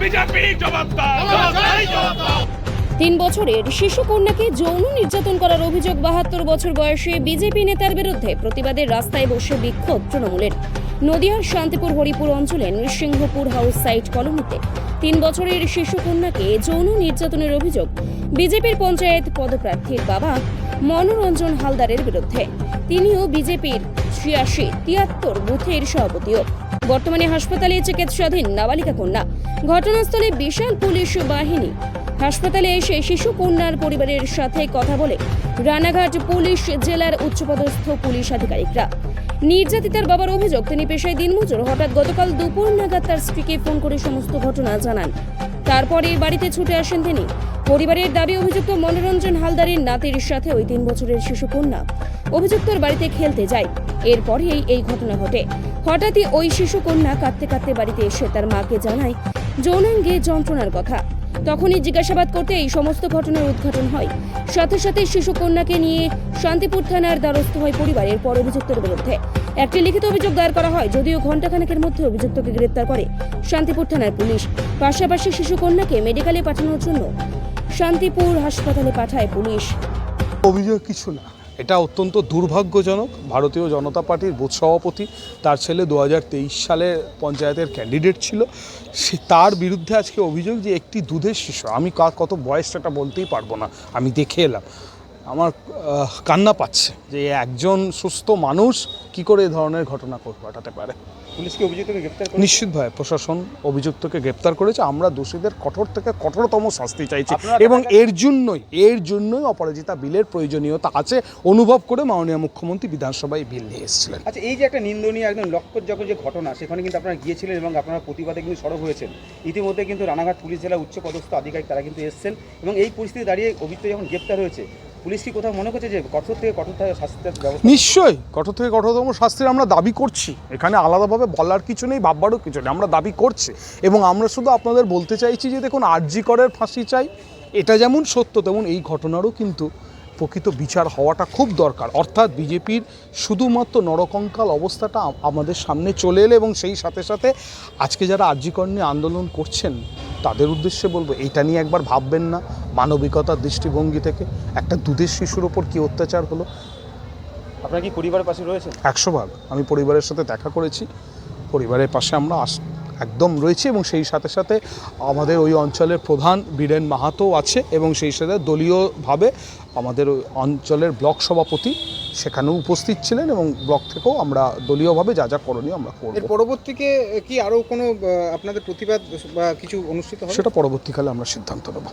BJP জবাব দাও। তিন বছরের শিশু কন্যাকে যৌন নির্যাতন করার অভিযোগ বাহাত্তর বছর বয়সে বিজেপি নেতার বিরুদ্ধে প্রতিবাদের রাস্তায় বসে বিক্ষোভ তৃণমূলের। নদিয়ার শান্তিপুর হরিপুর অঞ্চলে নৃসিংহপুর হাউস সাইট কলোনিতে তিন বছরের শিশু কন্যাকে যৌন নির্যাতনের অভিযোগ বিজেপির পঞ্চায়েত পদপ্রার্থীর বাবা মনোরঞ্জন হালদারের বিরুদ্ধে। তিনিও বিজেপির ছিয়াশি তিয়াত্তর বুথের সভাপতিও। বর্তমানে হাসপাতালে চিকিৎসাধীন নাবালিকা কন্যা। ঘটনাস্থলে বিশাল পুলিশ বাহিনী। হাসপাতালে এসে শিশু কন্যার পরিবারের সাথে কথা বলে রানাঘাট পুলিশ জেলার উচ্চপদস্থ পুলিশ আধিকারিকরা। নির্যাতিতার বাবার অভিযোগ, তিনি পেশায় দিনমজুর। হঠাৎ গতকাল দুপুর নাগাদ তার স্ত্রীকে ফোন করে সমস্ত ঘটনা জানান। তারপরে বাড়িতে ছুটে আসেন তিনি। পরিবারের দাবি, অভিযুক্ত মনোরঞ্জন হালদারের নাতির সাথে ওই তিন বছরের শিশু কন্যা। অভিযুক্তর বাড়িতে খেলতে যায়। এরপরেই এই ঘটনা ঘটে। হঠাৎই ওই শিশু কন্যা কাঁদতে কাঁদতে বাড়িতে এসে তার মাকে জানায়, যৌনাঙ্গে যন্ত্রণার কথা। তখনই জিজ্ঞাসাবাদ করতে এই সমস্ত ঘটনার উদ্ঘাটন হয়। সাথে সাথে শিশু কন্যাকে নিয়ে শান্তিপুর থানার দ্বারস্থ হয় পরিবারের পর অভিযুক্তের বিরুদ্ধে। একটি লিখিত অভিযোগ দায়ের করা হয়, যদিও ঘণ্টাখানেকের মধ্যে অভিযুক্তকে গ্রেপ্তার করে শান্তিপুর থানার পুলিশ। পাশাপাশি শিশু কন্যাকে মেডিকেলে পাঠানোর জন্য শান্তিপুর হাসপাতালে পাঠায় পুলিশ। অভিযোগ কিছু না। এটা অত্যন্ত দুর্ভাগ্যজনক। ভারতীয় জনতা পার্টির বুথ সভাপতি, তার ছেলে দু হাজার তেইশ সালে পঞ্চায়েতের ক্যান্ডিডেট ছিল। সে তার বিরুদ্ধে আজকে অভিযোগ যে একটি দুধের শিশু। আমি কার কত বয়সটা বলতেই পারব না। আমি দেখে এলাম। আমার কান্না পাচ্ছে যে একজন সুস্থ মানুষ কি করে এ ধরনের ঘটনা ঘট- ঘটাতে পারে। পুলিশ কি অভিযুক্তকে গ্রেপ্তার নিশ্চিতভাবে প্রশাসন অভিযুক্তকে গ্রেপ্তার করেছে। আমরা দোষীদের কঠোর থেকে কঠোরতম শাস্তি চাইছি এবং এর জন্যই এর জন্যই অপরাজিতা বিলের প্রয়োজনীয়তা আছে অনুভব করে মাননীয় মুখ্যমন্ত্রী বিধানসভায় বিল নিয়ে এসেছিলেন। আচ্ছা এই যে একটা নিন্দনীয় একদম লক্ষ্যযোগ্য যে ঘটনা সেখানে কিন্তু আপনারা গিয়েছিলেন এবং আপনারা প্রতিবাদে কিন্তু সরব হয়েছেন। ইতিমধ্যে কিন্তু রানাঘাট পুলিশ জেলা উচ্চ পদস্থ আধিকারিক তারা কিন্তু এসেছেন এবং এই পরিস্থিতি দাঁড়িয়ে অভিযুক্ত যখন গ্রেপ্তার হয়েছে পুলিশ কি কোথাও মনে করছে যে কঠোর থেকে কঠোর শাস্তির ব্যবস্থা? নিশ্চয়ই, কঠোর থেকে কঠোরতম শাস্তির আমরা দাবি করছি। এখানে আলাদাভাবে বলার কিছু নেই, ভাববারও কিছু নেই, আমরা দাবি করছি। এবং আমরা শুধু আপনাদের বলতে চাইছি যে দেখুন, আরজি করের ফাঁসি চাই, এটা যেমন সত্য, তেমন এই ঘটনারও কিন্তু প্রকৃত বিচার হওয়াটা খুব দরকার। অর্থাৎ বিজেপির শুধুমাত্র নরকঙ্কাল অবস্থাটা আমাদের সামনে চলে এলে এবং সেই সাথে সাথে আজকে যারা আরজিকর নিয়ে আন্দোলন করছেন, তাদের উদ্দেশ্যে বলব, এটা নিয়ে একবার ভাববেন না। মানবিকতার দৃষ্টিভঙ্গি থেকে একটা দুধের শিশুর ওপর কী অত্যাচার হলো? আপনার কি পরিবারের পাশে রয়েছে একশো ভাগ আমি পরিবারের সাথে দেখা করেছি। পরিবারের পাশে আমরা আস একদম রয়েছি এবং সেই সাথে সাথে আমাদের ওই অঞ্চলের প্রধান বীরেন মাহাতো আছে এবং সেই সাথে দলীয়ভাবে আমাদের ওই অঞ্চলের ব্লক সভাপতি সেখানেও উপস্থিত ছিলেন এবং ব্লক থেকেও আমরা দলীয়ভাবে যা যা করণীয় আমরা করব। এর পরবর্তীকে কি আরও কোনো আপনাদের প্রতিবাদ বা কিছু অনুষ্ঠিত হবে? সেটা পরবর্তীকালে আমরা সিদ্ধান্ত নেব।